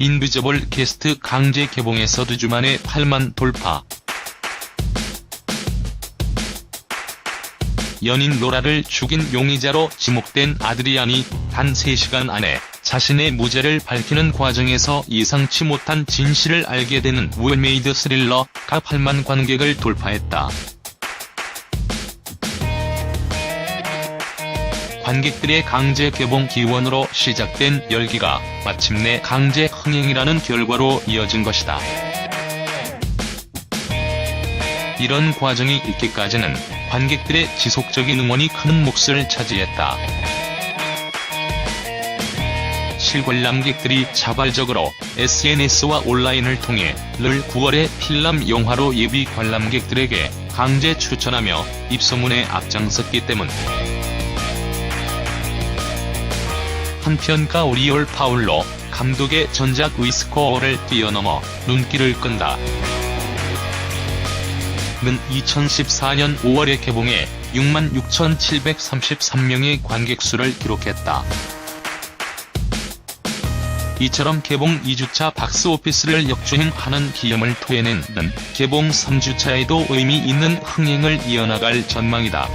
인비저블 게스트 강제 개봉에서 두 주 만에 8만 돌파. 연인 로라를 죽인 용의자로 지목된 아드리안이 단 3시간 안에 자신의 무죄를 밝히는 과정에서 예상치 못한 진실을 알게 되는 웰메이드 스릴러 가 8만 관객을 돌파했다. 관객들의 강제 개봉 기원으로 시작된 열기가 마침내 강제 흥행이라는 결과로 이어진 것이다. 이런 과정이 있기까지는 관객들의 지속적인 응원이 큰 몫을 차지했다. 실관람객들이 자발적으로 SNS와 온라인을 통해 를 9월에 필람 영화로 예비 관람객들에게 강제 추천하며 입소문에 앞장섰기 때문. 한편 가 오리올 파울로 감독의 전작 위스코어를 뛰어넘어 눈길을 끈다. 는 2014년 5월에 개봉해 66,733명의 관객수를 기록했다. 이처럼 개봉 2주차 박스오피스를 역주행하는 기염을 토해낸 는 개봉 3주차에도 의미 있는 흥행을 이어나갈 전망이다.